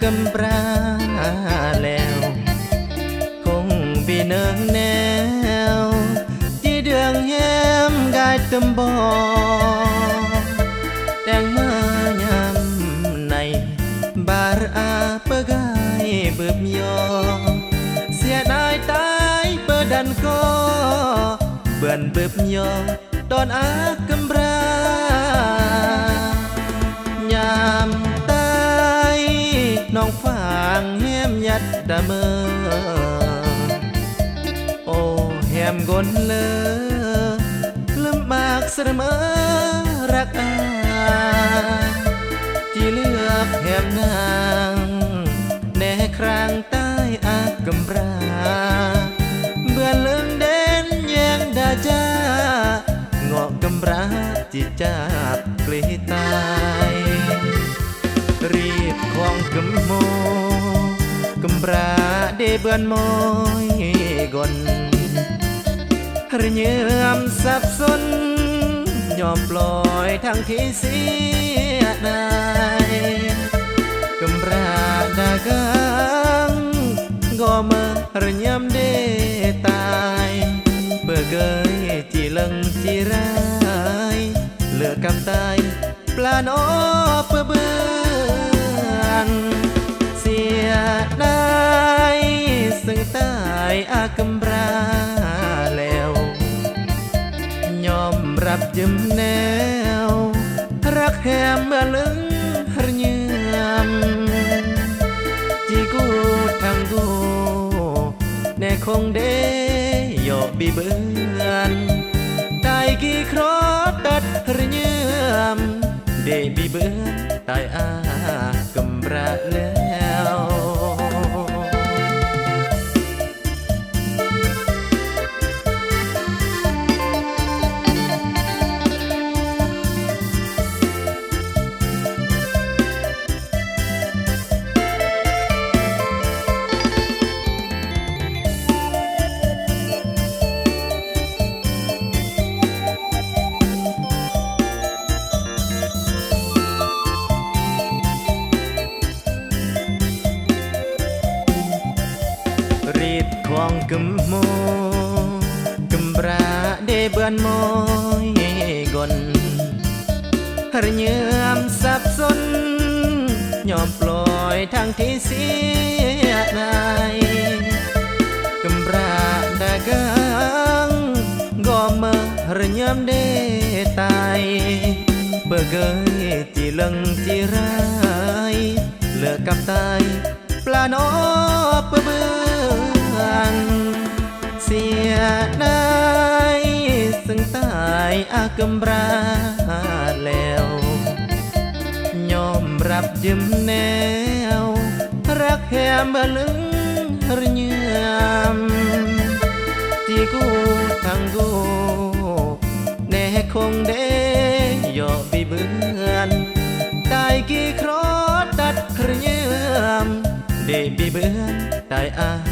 cầm ra leo, không vì nương neo đi đường em gai tâm bò. Đang mơ nhằm này bà a bơ gai bướm yo xe đai tái bơ đàn co bườn bướm yo đòn á cầm ra. างแหมยัดดะเมอ โอ้แหมกนเลยลำบากเสมอรักอาที่เลือกแหมนางแน่ครางใต้อากำราเบื่อเลืองเด่นแยงดาจ้าเงาะกำราจิจาบกลีตาย รีบของกำโม กำราเดเบือนมอยกนระเยือมสับสน ยอมปล่อยทั้งที่เสียดายกำราดากังก็มาระยำเดตายเพื่อเกยจีเลังจีร อากำราแล้วยอมรับยืมแนว รักแฮมเมื่อลึงหรเยือมจีกูทางกูแน่คงเดยอบีเบือนได้กี่ครอตัดหรเยือมเดบีเบือนตายอากำระแล้ว កំមោកំប្រាដេបានមោយេកុនរញើមសាប់សុនញោមប្លយខាងទីសៀណៃកំប្រាដាកាងងមរញើមដេតៃបើកើទីលឹងទីរាយលើកកាប់តៃប្លាណោពើ สียดายซึ่งตายอากำราแล้วยอมรับยืมแนว รักแฮมเบลึงหรือเยือมจีกูทางกูแน่คงเดยอบีเบือนตายกี่ครอตัดหรือเยือมเดบีเบือนตายอากำรา